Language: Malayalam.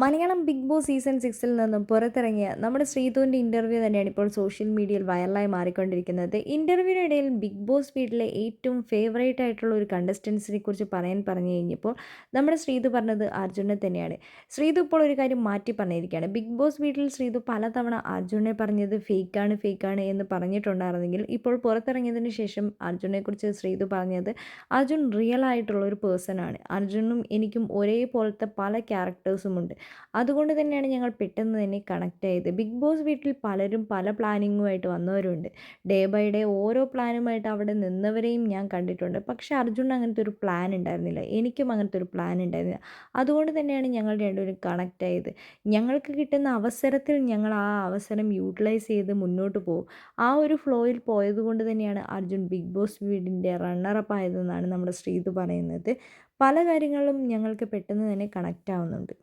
മലയാളം ബിഗ് ബോസ് സീസൺ സിക്സിൽ നിന്നും പുറത്തിറങ്ങിയ നമ്മുടെ ശ്രീതുവിന്റെ ഇന്റർവ്യൂ തന്നെയാണ് ഇപ്പോൾ സോഷ്യൽ മീഡിയയിൽ വൈറലായി മാറിക്കൊണ്ടിരിക്കുന്നത്. ഇന്റർവ്യൂവിനിടയിൽ ബിഗ് ബോസ് വീട്ടിലെ ഏറ്റവും ഫേവറേറ്റ് ആയിട്ടുള്ള ഒരു കണ്ടസ്റ്റൻസിനെ കുറിച്ച് പറയാൻ പറഞ്ഞു കഴിഞ്ഞപ്പോൾ നമ്മുടെ ശ്രീധു പറഞ്ഞത് അർജുനെ തന്നെയാണ്. ശ്രീധു ഇപ്പോൾ ഒരു കാര്യം മാറ്റി പറഞ്ഞിരിക്കുകയാണ്. ബിഗ് ബോസ് വീട്ടിൽ ശ്രീധു പലതവണ അർജുനെ പറഞ്ഞത് ഫേക്കാണ് ഫേക്കാണ് എന്ന് പറഞ്ഞിട്ടുണ്ടായിരുന്നെങ്കിൽ ഇപ്പോൾ പുറത്തിറങ്ങിയതിന് ശേഷം അർജുനെക്കുറിച്ച് ശ്രീധു പറഞ്ഞത് അർജുൻ റിയൽ ആയിട്ടുള്ള ഒരു പേഴ്സൺ ആണ്. അർജുനും എനിക്കും ഒരേപോലത്തെ പല ക്യാരക്ടേഴ്സും ഉണ്ട്. അതുകൊണ്ട് തന്നെയാണ് ഞങ്ങൾ പെട്ടെന്ന് തന്നെ കണക്ട് ആയത്. ബിഗ് ബോസ് വീട്ടിൽ പലരും പല പ്ലാനിങ്ങുമായിട്ട് വന്നവരുണ്ട്. ഡേ ബൈ ഡേ ഓരോ പ്ലാനുമായിട്ട് അവിടെ നിന്നവരെയും ഞാൻ കണ്ടിട്ടുണ്ട്. പക്ഷേ അർജുൻ അങ്ങനത്തെ ഒരു പ്ലാൻ ഉണ്ടായിരുന്നില്ല. എനിക്കും അങ്ങനത്തെ ഒരു പ്ലാൻ ഉണ്ടായിരുന്നില്ല. അതുകൊണ്ട് തന്നെയാണ് ഞങ്ങൾ രണ്ടുപേരും കണക്ട് ആയത്. ഞങ്ങൾക്ക് കിട്ടുന്ന അവസരത്തിൽ ഞങ്ങൾ ആ അവസരം യൂട്ടിലൈസ് ചെയ്ത് മുന്നോട്ട് പോകും. ആ ഒരു ഫ്ലോയിൽ പോയതുകൊണ്ട് തന്നെയാണ് അർജുൻ ബിഗ് ബോസ് വീടിന്റെ റണ്ണറപ്പ് ആയതെന്നാണ് നമ്മുടെ ശ്രീത് പറയുന്നത്. പല കാര്യങ്ങളും ഞങ്ങൾക്ക് പെട്ടെന്ന് തന്നെ കണക്റ്റ് ആവുന്നുണ്ട്.